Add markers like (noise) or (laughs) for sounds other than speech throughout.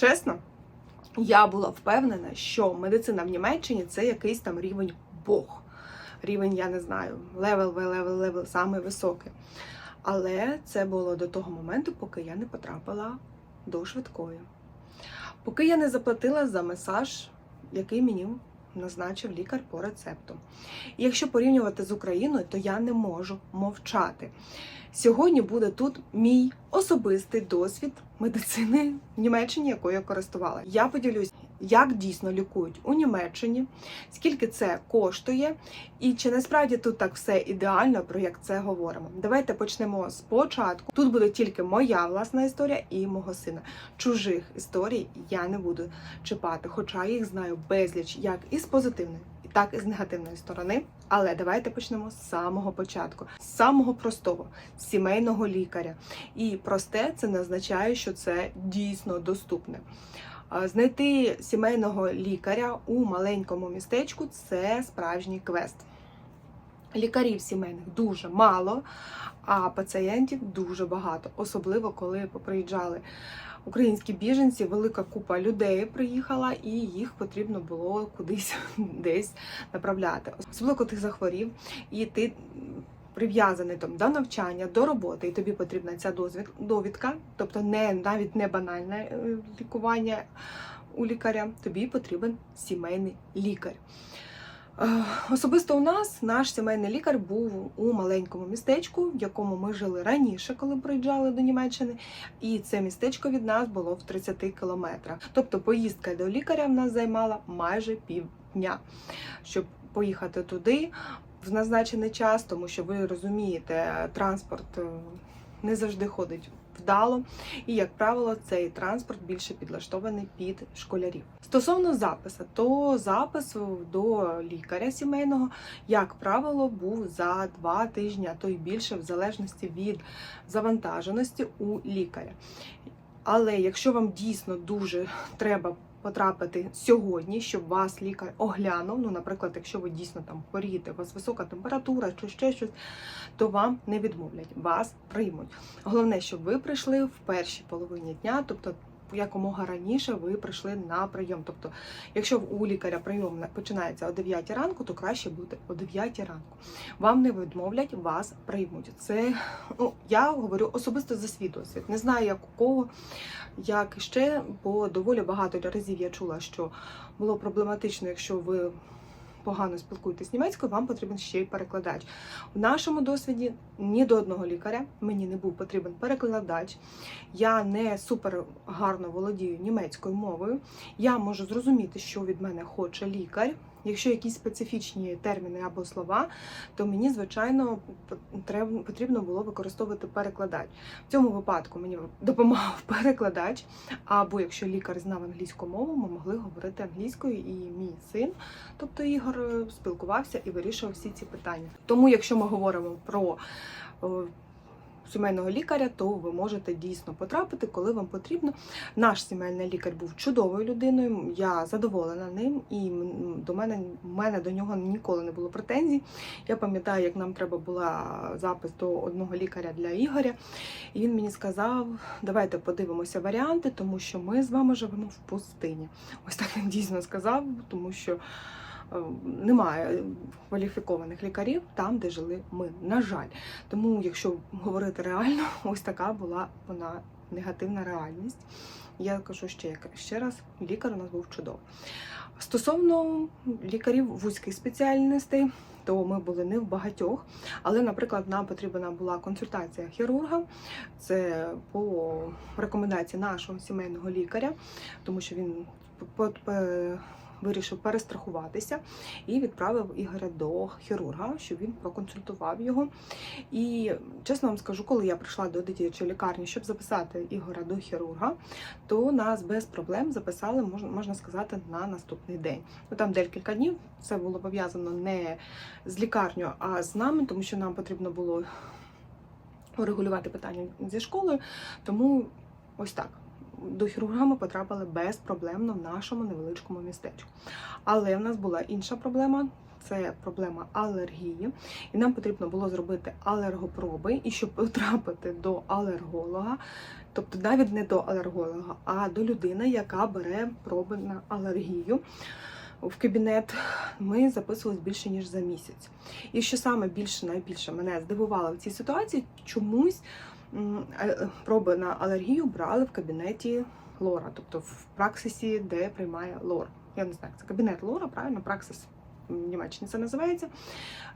Чесно, я була впевнена, що медицина в Німеччині це якийсь там рівень Бог. Рівень, я не знаю, левел, левел, левел, самий високий. Але це було до того моменту, поки я не потрапила до швидкої. Поки я не заплатила за масаж, який мені назначив лікар по рецепту. І якщо порівнювати з Україною, то я не можу мовчати. Сьогодні буде тут мій особистий досвід медицини в Німеччині, якою я користувала. Я поділюсь, як дійсно лікують у Німеччині, скільки це коштує, і чи насправді тут так все ідеально, про як це говоримо. Давайте почнемо спочатку. Тут буде тільки моя власна історія і мого сина. Чужих історій я не буду чіпати, хоча їх знаю безліч, як із позитивної, так і з негативної сторони. Але давайте почнемо з самого початку, з самого простого сімейного лікаря. І просте це не означає, що це дійсно доступне. Знайти сімейного лікаря у маленькому містечку це справжній квест. Лікарів сімейних дуже мало, а пацієнтів дуже багато, особливо коли приїжджали українські біженці, велика купа людей приїхала, і їх потрібно було кудись (laughs) десь направляти. Особливо, коли ти захворів, і ти прив'язаний там до навчання, до роботи, і тобі потрібна ця довідка, тобто не навіть не банальне е, лікування у лікаря, тобі потрібен сімейний лікар. Е, Особисто у нас наш сімейний лікар був у маленькому містечку, в якому ми жили раніше, коли приїжджали до Німеччини, і це містечко від нас було в 30 кілометрах. Тобто поїздка до лікаря в нас займала майже півдня, щоб поїхати туди в назначений час, тому що ви розумієте, транспорт е, не завжди ходить вдало, і, як правило, цей транспорт більше підлаштований під школярів. Стосовно запису, то запис до лікаря сімейного, як правило, був за два тижні, а то й більше, в залежності від завантаженості у лікаря. Але якщо вам дійсно дуже треба потрапити сьогодні, щоб вас лікар оглянув, ну, наприклад, якщо ви дійсно там хворієте, у вас висока температура чи ще щось, то вам не відмовлять, вас приймуть. Головне, щоб ви прийшли в першій половині дня, тобто якомога раніше ви прийшли на прийом. Тобто, якщо у лікаря прийом на- починається о 9 ранку, то краще бути о 9 ранку. Вам не відмовлять, вас приймуть. Це ну, я говорю особисто за свій досвід. Не знаю, як у кого, як ще, бо доволі багато разів я чула, що було проблематично, якщо ви погано спілкуєтесь німецькою, вам потрібен ще й перекладач. У нашому досвіді ні до одного лікаря мені не був потрібен перекладач. Я не супер гарно володію німецькою мовою. Я можу зрозуміти, що від мене хоче лікар. Якщо якісь специфічні терміни або слова, то мені, звичайно, потрібно- було використовувати перекладач. В цьому випадку мені допомагав (laughs) перекладач. Або якщо лікар знав англійську мову, ми могли говорити англійською, і мій син, тобто Ігор, е, спілкувався і вирішував всі ці питання. Тому, якщо ми говоримо про е, сімейного лікаря, то ви можете дійсно потрапити, коли вам потрібно. Наш сімейний лікар був чудовою людиною. Я задоволена ним, і до мене мене до нього ніколи не було претензій. Я пам'ятаю, як нам треба була запис до одного лікаря для Ігоря, і він мені сказав: давайте подивимося варіанти, тому що ми з вами живемо в пустині. Ось так він дійсно сказав, тому що. Е, Немає кваліфікованих лікарів там, де жили ми. На жаль, тому, якщо говорити реально, (laughs) ось така була вона негативна реальність. Я кажу ще ще раз, лікар у нас був чудовий. Стосовно лікарів вузьких спеціальностей, то ми були не в багатьох, але, наприклад, нам потрібна була консультація хірурга. Це по рекомендації нашого сімейного лікаря, тому що він вирішив перестрахуватися і відправив Ігоря до хірурга, щоб він проконсультував його. І чесно вам скажу, коли я прийшла до дитячої лікарні, щоб записати Ігоря до хірурга, то нас без проблем записали, можна, сказати, на наступний день. Ну там декілька днів це було пов'язано не з лікарнею, а з нами, тому що нам потрібно було урегулювати питання зі школою. Тому ось так. До хірурга ми потрапили безпроблемно в нашому невеличкому містечку. Але в нас була інша проблема. Це проблема алергії, і нам потрібно було зробити алергопроби. І щоб потрапити до алерголога, Тобто навіть не до алерголога, а до людини, яка бере проби на алергію. В кабінет ми записувались більше ніж за місяць. І що саме більше найбільше мене здивувало в цій ситуації, чомусь проби на алергію брали в кабінеті Лора, тобто в праксисі, де приймає Лор. Я не знаю, це кабінет Лора, правильно, праксис в Німеччині це називається.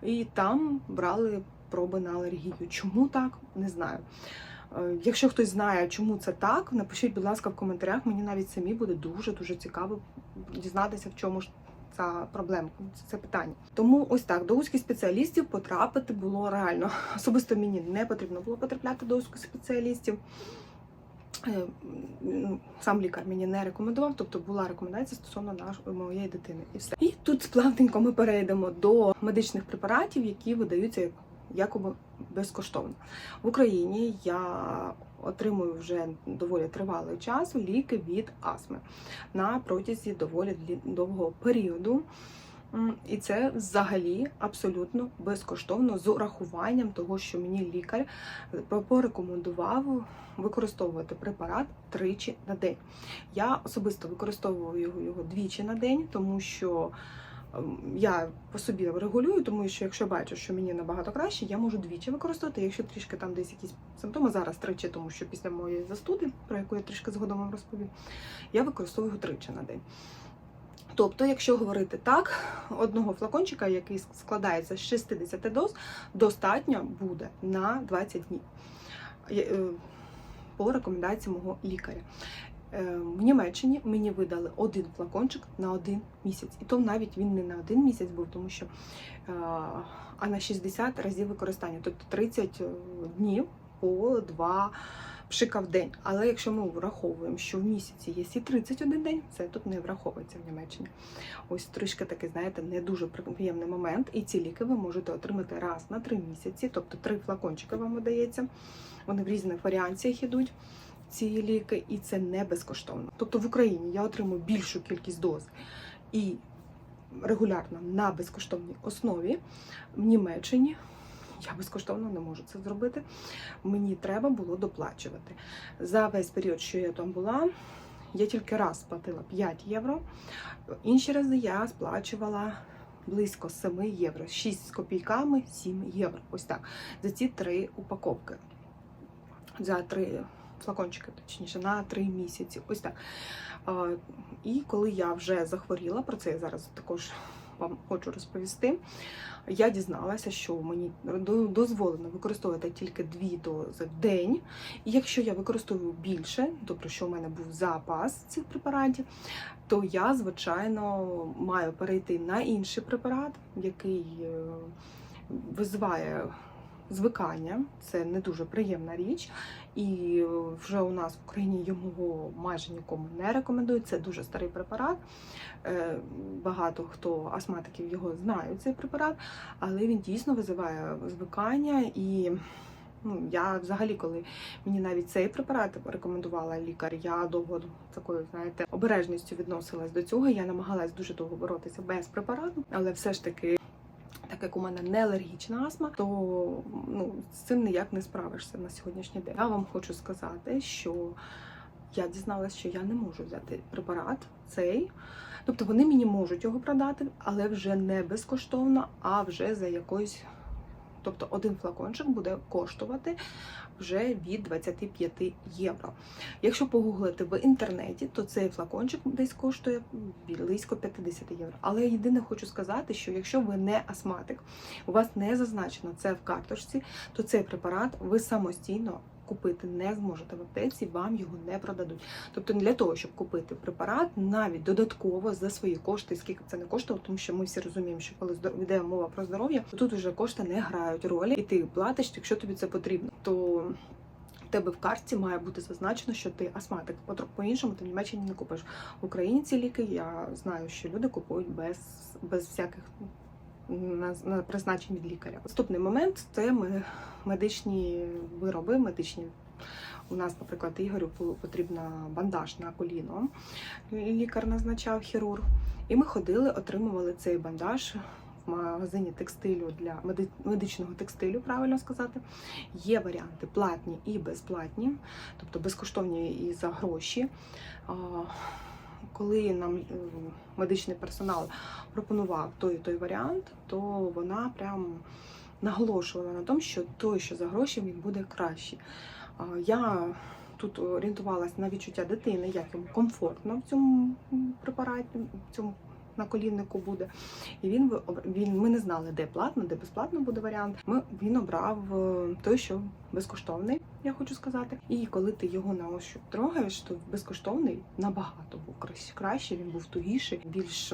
І там брали проби на алергію. Чому так? Не знаю. Е, Якщо хтось знає, чому це так, напишіть, будь ласка, в коментарях. Мені навіть самі буде дуже дуже цікаво дізнатися, в чому ж ця проблема, це, питання. Тому ось так до узких спеціалістів потрапити було реально. (laughs) Особисто мені не потрібно було потрапляти до узких спеціалістів. Е, Сам лікар мені не рекомендував, тобто була рекомендація стосовно нашої моєї дитини. І все. І тут плавненько ми перейдемо до медичних препаратів, які видаються як- якоби безкоштовно. В Україні я отримую вже доволі тривалий час ліки від астми на протязі доволі довгого періоду. І це взагалі абсолютно безкоштовно з урахуванням того, що мені лікар порекомендував використовувати препарат тричі на день. Я особисто використовую його, двічі на день, тому що я по собі регулюю, тому що якщо бачу, що мені набагато краще, я можу двічі використовувати. Якщо трішки там десь якісь симптоми, зараз тричі, тому що після моєї застуди, про яку я трішки згодом вам розповім, я використовую тричі на день. Тобто, якщо говорити так, одного флакончика, який складається з 60 доз, достатньо буде на 20 днів е, по рекомендації мого лікаря. Е, В Німеччині мені видали один флакончик на один місяць. І то навіть він не на один місяць був, тому що е, а на 60 разів використання, тобто 30 днів по два пшика в день. Але якщо ми враховуємо, що в місяці є і 31 день, це тут не враховується в Німеччині. Ось трішки такий, знаєте, не дуже приємний момент. І ці ліки ви можете отримати раз на три місяці, тобто три флакончики вам видається. Вони в різних варіаціях ідуть. Ці ліки, і це не безкоштовно. Тобто в Україні я отримую більшу кількість доз і регулярно на безкоштовній основі. В Німеччині я безкоштовно не можу це зробити. Мені треба було доплачувати. За весь період, що я там була, я тільки раз сплатила 5 євро. Інші рази я сплачувала близько 7 євро, 6 з копійками, 7 євро. Ось так. За ці три упаковки. За три флакончики, точніше, на три місяці. Ось так. І коли я вже захворіла, про це я зараз також вам хочу розповісти. Я дізналася, що мені дозволено використовувати тільки дві дози в день. І якщо я використовую більше, тобто що в мене був запас цих препаратів, то я, звичайно, маю перейти на інший препарат, який е, визиває звикання. Це не дуже приємна річ. І вже у нас в Україні його майже нікому не рекомендують. Це дуже старий препарат. Е, Багато хто астматиків його знають, цей препарат, але він дійсно визиває звикання і. Ну, я взагалі, коли мені навіть цей препарат рекомендувала лікар, я довго такою, знаєте, обережністю відносилась до цього. Я намагалась дуже довго боротися без препарату, але все ж таки, так як у мене не алергічна астма, то ну, з цим ніяк не справишся на сьогоднішній день. Я вам хочу сказати, що я дізналася, що я не можу взяти препарат цей. Тобто вони мені можуть його продати, але вже не безкоштовно, а вже за якоюсь. Тобто один флакончик буде коштувати вже від 25 євро. Якщо погуглити в інтернеті, то цей флакончик десь коштує близько 50 євро. Але єдине хочу сказати, що якщо ви не астматик, у вас не зазначено це в карточці, то цей препарат ви самостійно купити не зможете в аптеці, вам його не продадуть. Тобто для того, щоб купити препарат, навіть додатково за свої кошти, скільки це не коштувало, тому що ми всі розуміємо, що коли йде мова про здоров'я, то тут вже кошти не грають ролі, і ти платиш, якщо тобі це потрібно. То тебе в картці має бути зазначено, що ти астматик. По-іншому ти в Німеччині не купиш. В Україні ці ліки я знаю, що люди купують без, без всяких на, на призначень від лікаря. Наступний момент це ми, медичні вироби, медичні. У нас, наприклад, Ігорю потрібна бандаж на коліно. Лікар назначав хірург. І ми ходили, отримували цей бандаж в магазині текстилю для медичного текстилю, правильно сказати. Є варіанти платні і безплатні, тобто безкоштовні і за гроші. Коли нам е, медичний персонал пропонував той і той варіант, то вона прям наголошувала на тому, що той, що за гроші, він буде кращий. Я тут орієнтувалася на відчуття дитини, як йому комфортно в цьому препараті, в цьому наколіннику буде. І він, він ми не знали, де платно, де безплатно буде варіант. Ми, він обрав е, той, що безкоштовний, я хочу сказати. І коли ти його на ощупь трогаєш, то безкоштовний набагато був кращ- краще, він був тугіший, більш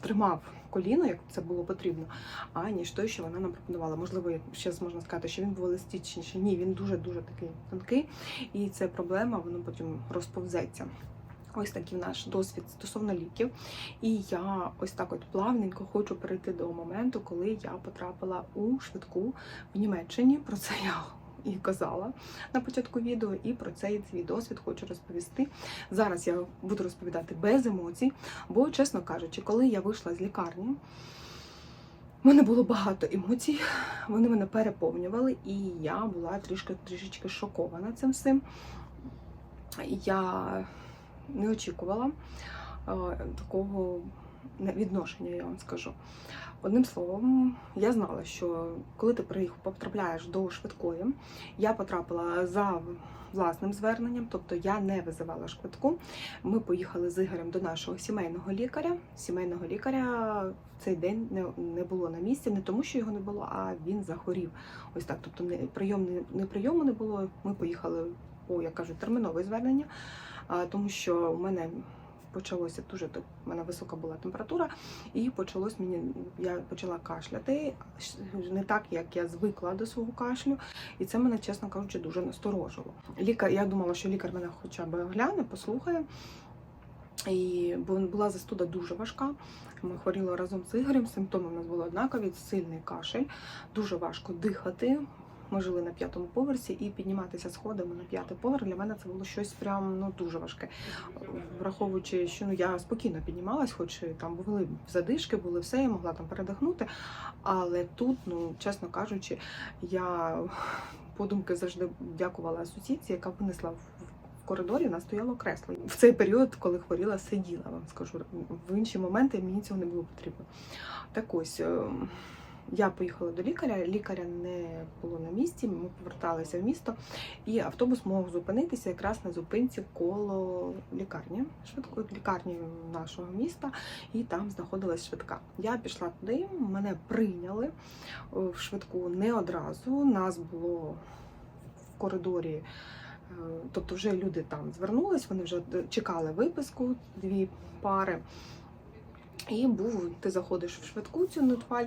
тримав коліно, як це було потрібно, аніж той, що вона нам пропонувала. Можливо, ще можна сказати, що він був еластичніший. Ні, він дуже дуже такий тонкий, і це проблема, воно потім розповзеться. Ось такий наш досвід стосовно ліків. І я ось так от плавненько хочу перейти до моменту, коли я потрапила у швидку в Німеччині. Про це я і казала на початку відео, і про цей свій досвід хочу розповісти. Зараз я буду розповідати без емоцій, бо, чесно кажучи, коли я вийшла з лікарні, в мене було багато емоцій, вони мене переповнювали, і я була трішки трішечки шокована цим всім. Я не очікувала такого відношення, я вам скажу. Одним словом, я знала, що коли ти приїхав, потрапляєш до швидкої, я потрапила за власним зверненням, тобто я не визивала швидку. Ми поїхали з Ігорем до нашого сімейного лікаря. Сімейного лікаря в цей день не, було на місці, не тому, що його не було, а він захворів. Ось так. Тобто не прийом не, прийому не було. Ми поїхали по, як кажуть, термінове звернення, тому що в мене почалося дуже так, в мене висока була температура, і почалось мені, я почала кашляти не так, як я звикла до свого кашлю, і це мене, чесно кажучи, дуже насторожило. Лікар, я думала, що лікар мене хоча б огляне, послухає. І була застуда дуже важка. Ми хворіли разом з Ігорем. Симптоми у нас були однакові: сильний кашель, дуже важко дихати. Ми жили на п'ятому поверсі, і підніматися сходами на п'ятий поверх для мене це було щось прям ну дуже важке. Враховуючи, що ну я спокійно піднімалась, хоч там були задишки, були все, я могла там передихнути. Але тут, ну чесно кажучи, я подумки завжди дякувала сусідці, яка винесла в коридорі, нас стояло кресло. В цей період, коли хворіла, сиділа, вам скажу. В інші моменти мені цього не було потрібно. Так ось. Я поїхала до лікаря, лікаря не було на місці, ми поверталися в місто, і автобус мог зупинитися якраз на зупинці коло лікарні, швидкої лікарні нашого міста, і там знаходилась швидка. Я пішла туди, мене прийняли е, в швидку не одразу. Нас було в коридорі. е, Тобто вже люди там звернулись, вони вже чекали виписку, дві пари. І був, ти заходиш в швидку цю нотфаль,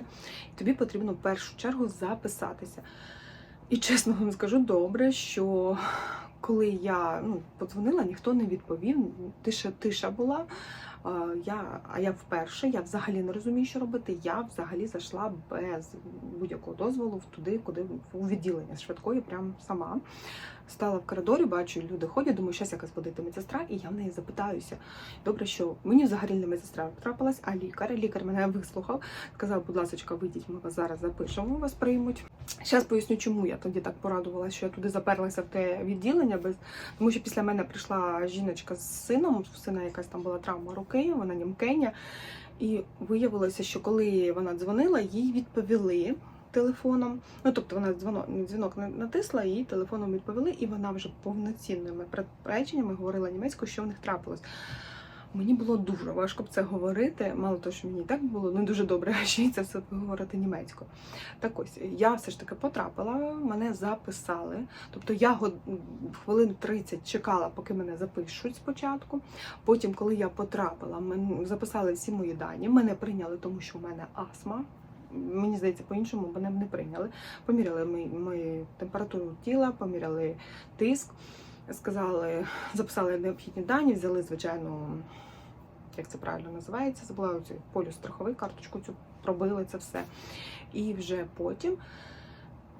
і тобі потрібно в першу чергу записатися. І чесно вам скажу добре, що коли я ну, подзвонила, ніхто не відповів. Тиша, тиша була. Я, а я вперше, я взагалі не розумію, що робити. Я взагалі зайшла без будь-якого дозволу туди, куди у відділення швидкої, прям сама. Стала в коридорі, бачу, люди ходять, думаю, щас якась буде медсестра, і я в неї запитаюся. Добре, що мені взагалі не медсестра трапилась, а лікар. Лікар мене вислухав, сказав, будь ласка, вийдіть, ми вас зараз запишемо, вас приймуть. Зараз поясню, чому я тоді так порадувалася, що я туди заперлася в те відділення, без тому що після мене прийшла жіночка з сином, сина якась там була травма руки, вона німкеня. І виявилося, що коли вона дзвонила, їй відповіли телефоном. Ну, тобто вона дзвонок, дзвінок на- натисла, їй телефоном відповіли, і вона вже повноцінними реченнями говорила німецькою, що в них трапилось. Мені було дуже важко б це говорити. Мало того, що мені і так було не дуже добре, а ще й це все говорити німецькою. Так ось я все ж таки потрапила, мене записали. Тобто я хвилин 30 чекала, поки мене запишуть спочатку. Потім, коли я потрапила, записали всі мої дані. Мене прийняли, тому що в мене астма. Мені здається, по-іншому мене не прийняли. Поміряли ми температуру тіла, поміряли тиск, сказали, записали необхідні дані, взяли, звичайно, як це правильно називається, забула цю полюс страховий карточку, цю пробили це все. І вже потім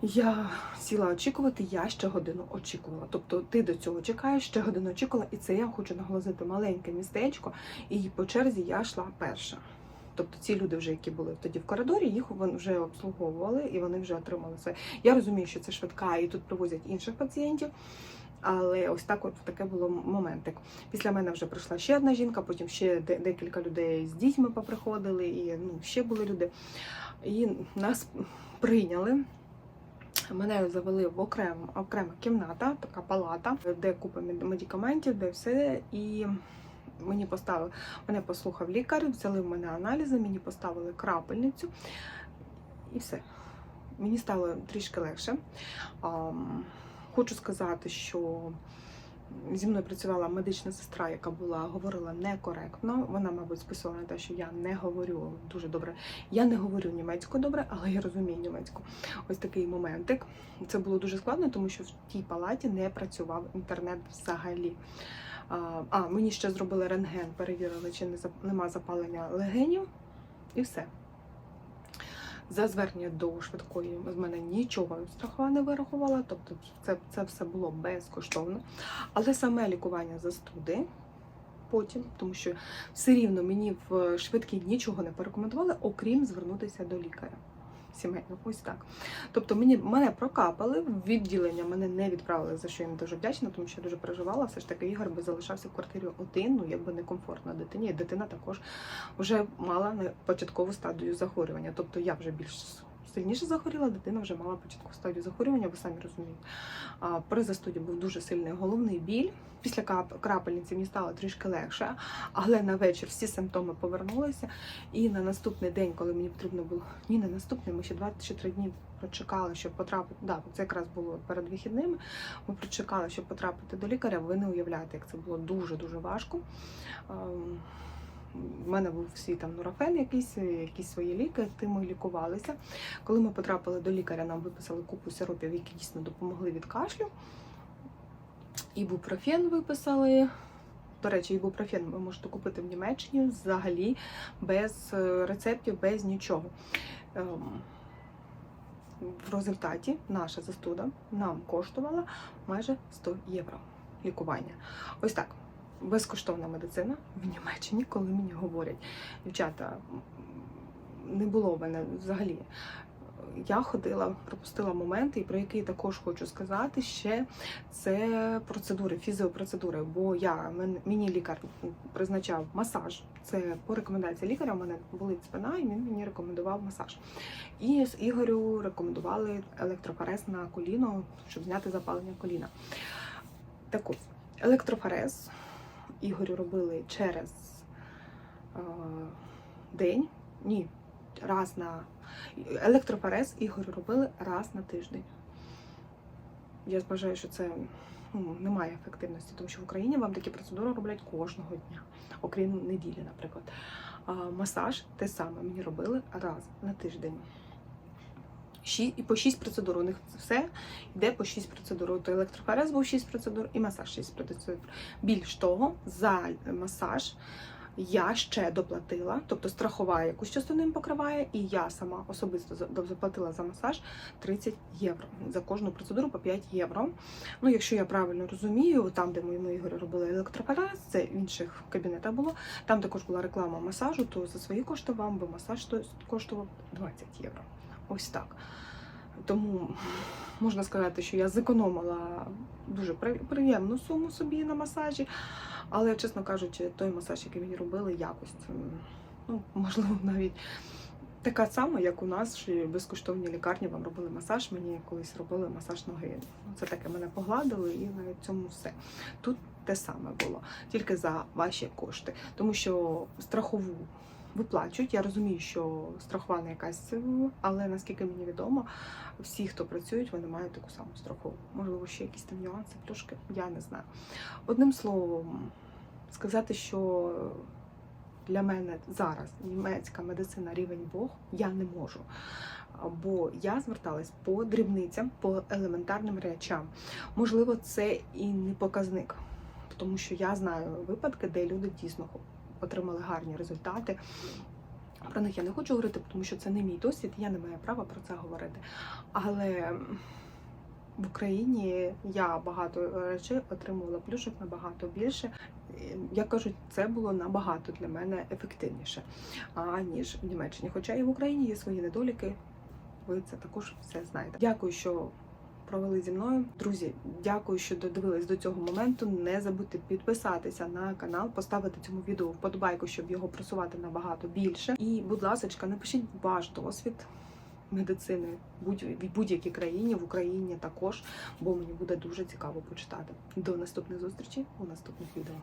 я сіла очікувати, я ще годину очікувала. Тобто ти до цього чекаєш, ще годину очікувала, і це я хочу наголосити маленьке містечко, і по черзі я йшла перша. Тобто ці люди, вже які були тоді в коридорі, їх вже обслуговували і вони вже отримали своє. Я розумію, що це швидка, і тут привозять інших пацієнтів. Але ось так, от таке було моментик. Після мене вже прийшла ще одна жінка, потім ще декілька людей з дітьми поприходили, і ну, ще були люди. І нас прийняли. Мене завели в окрем, окрема кімната, така палата, де купа медикаментів, де все. І мені поставили, мене послухав лікар, взяли в мене аналізи, мені поставили крапельницю і все. Мені стало трішки легше. Хочу сказати, що зі мною працювала медична сестра, яка була говорила некоректно. Вона, мабуть, списувала на те, що я не говорю дуже добре. Я не говорю німецьку добре, але я розумію німецьку. Ось такий моментик. Це було дуже складно, тому що в тій палаті не працював інтернет взагалі. А, мені ще зробили рентген, перевірили, чи не нема запалення легенів, і все. За звернення до швидкої з мене нічого страхова не вирахувала, тобто це, це все було безкоштовно. Але саме лікування застуди потім, тому що все рівно мені в швидкій нічого не порекомендували, окрім звернутися до лікаря. Сімейного, ось так. Тобто мені мене прокапали в відділення, мене не відправили, за що їм дуже вдячна, тому що я дуже переживала. Все ж таки Ігор би залишався в квартирі один, ну якби некомфортно дитині. Дитина також вже мала початкову стадію захворювання. Тобто я вже більш сильніше захворіла, дитина вже мала початкову стадію захворювання, ви самі розумієте. При застуді був дуже сильний головний біль. Після крапельниці мені стало трішки легше, але на вечір всі симптоми повернулися. І на наступний день, коли мені потрібно було ні, не наступний, ми ще 23 дні прочекали, щоб потрапити. Да, це якраз було перед вихідними. Ми прочекали, щоб потрапити до лікаря. Ви не уявляєте, як це було дуже дуже важко. В мене був свій там нурофен, якийсь, якісь свої ліки, тим ми лікувалися. Коли ми потрапили до лікаря, нам виписали купу сиропів, які дійсно допомогли від кашлю. Ібупрофен виписали. До речі, ібупрофен ви можете купити в Німеччині взагалі без е, рецептів, без нічого. Ем, В результаті наша застуда нам коштувала майже 100 євро лікування. Ось так. Безкоштовна медицина в Німеччині, коли мені говорять, дівчата, не було в мене взагалі. Я ходила, пропустила моменти, і про який також хочу сказати ще це процедури, фізіопроцедури. Бо я мені лікар призначав масаж. Це по рекомендації лікаря. У мене болить спина, і він мені рекомендував масаж. І з Ігорю рекомендували електрофорез на коліно, щоб зняти запалення коліна. Так ось, електрофорез Ігорю робили через е, день. Ні, раз на електрофорез Ігорю робили раз на тиждень. Я вважаю, що це ну, немає ефективності, тому що в Україні вам такі процедури роблять кожного дня, окрім неділі, наприклад. А масаж те саме мені робили раз на тиждень. Ші- І по 6 процедур. У них все йде по 6 процедур. От електрофорез був 6 процедур і масаж 6 процедур. Більш того, за масаж я ще доплатила, тобто страхова якусь частину їм покриває, і я сама особисто заплатила за масаж 30 євро. За кожну процедуру по 5 євро. Ну, якщо я правильно розумію, там, де ми, ми Ігорі робили електрофорез, це в інших кабінетах було. Там також була реклама масажу, то за свої кошти вам би масаж то- коштував 20 євро. Ось так. Тому можна сказати, що я зекономила дуже приємну суму собі на масажі. Але, чесно кажучи, той масаж, який мені робили, якость, ну, можливо, навіть така сама, як у нас, безкоштовні лікарні вам робили масаж. Мені колись робили масаж ноги. Це таке мене погладили, і на цьому все. Тут те саме було, тільки за ваші кошти. Тому що страхову виплачують. Я розумію, що страхована якась, е, але наскільки мені відомо, всі, хто працюють, вони мають таку саму страхову. Можливо, ще якісь там нюанси, трошки я не знаю. Одним словом, сказати, що для мене зараз німецька медицина рівень Бог я не можу. Бо я зверталась по дрібницям, по елементарним речам. Можливо, це і не показник, тому що я знаю випадки, де люди дійсно отримали гарні результати. Про них я не хочу говорити, тому що це не мій досвід, я не маю права про це говорити. Але в Україні я багато речей отримувала плюшок набагато більше. Як кажуть, це було набагато для мене ефективніше, аніж в Німеччині. Хоча і в Україні є свої недоліки. Ви це також все знаєте. Дякую, що провели зі мною. Друзі, дякую, що додивились до цього моменту. Не забудьте підписатися на канал, поставити цьому відео вподобайку, щоб його просувати набагато більше. І, будь ласка, напишіть ваш досвід медицини в будь- в будь-якій країні, в Україні також, бо мені буде дуже цікаво почитати. До наступних зустрічі у наступних відео.